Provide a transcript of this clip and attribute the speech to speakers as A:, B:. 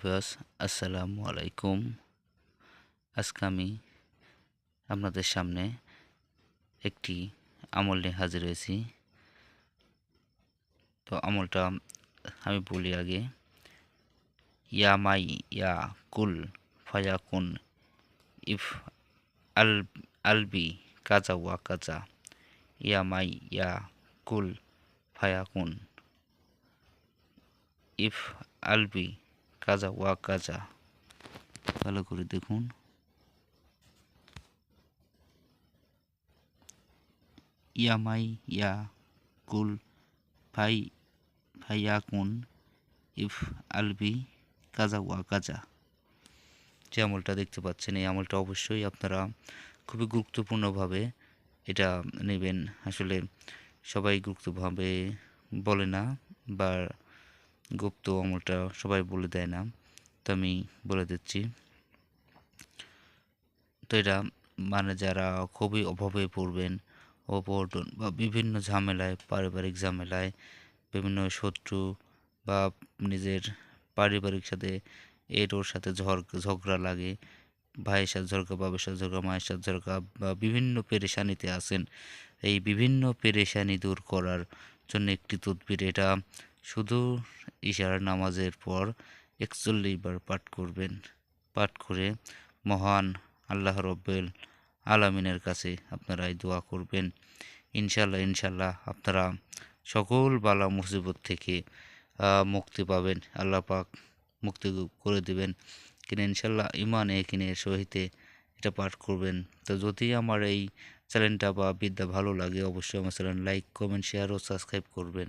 A: Viewers, আসসালামু আলাইকুম। আজকে আমি আপনাদের সামনে একটি আমল নিয়ে হাজির হয়েছি। তো আমলটা আমি বলি আগে, ইয়া মাই ইয়া কুল ফায়াকুন ইফ আল, আলবি কাজা ওয়া কাজা। ইয়া মাই ইয়া কুল ফায়াকুন ইফ আলবি কাজা, ওয়া কাজা। ভালো করে দেখুন। ইয়ামাই ইয়া কুল ফাই ফাইয়াকুন ইফ আলবি কাজা, ওয়া কাজা। যে আমলটা দেখতে পাচ্ছেন, এই আমলটা অবশ্যই আপনারা খুবই গুরুত্বপূর্ণভাবে এটা নেবেন। আসলে সবাই গুরুত্বভাবে বলে না, বা গুপ্ত আমলটা সবাই বলে দেয় না, তো আমি বলে দিচ্ছি। তো এটা মানে যারা খুবই অভাবে পড়বেন অপর্টন বা বিভিন্ন ঝামেলায়, পারিবারিক ঝামেলায়, বিভিন্ন শত্রু বা নিজের পারিবারিক সাথে এর ওর সাথে ঝগড়া লাগে, ভাইয়ের সাথে ঝগড়া, বাবার সাথে ঝগড়া, মায়ের সাথে ঝগড়া বা বিভিন্ন পেরেশানিতে আছেন, এই বিভিন্ন পেরেশানি দূর করার জন্য একটি তদবির, এটা শুধু ইশারা নামাজের পর একচল্লিশ বার পাঠ করবেন। পাঠ করে মহান আল্লাহ রব্বেল আলামিনের কাছে আপনারা এই দোয়া করবেন। ইনশাল্লাহ ইনশাল্লাহ আপনারা সকল বালা মুসিবত থেকে মুক্তি পাবেন। আল্লাহ পাক মুক্তি করে দেবেন। কিনে ইনশাল্লাহ ইমান কিনে সহিতে এটা পাঠ করবেন। তো যদি আমার এই চ্যানেলটা বা বিদ্যা ভালো লাগে, অবশ্যই আমার চ্যানেল লাইক, কমেন্ট, শেয়ার ও সাবস্ক্রাইব করবেন।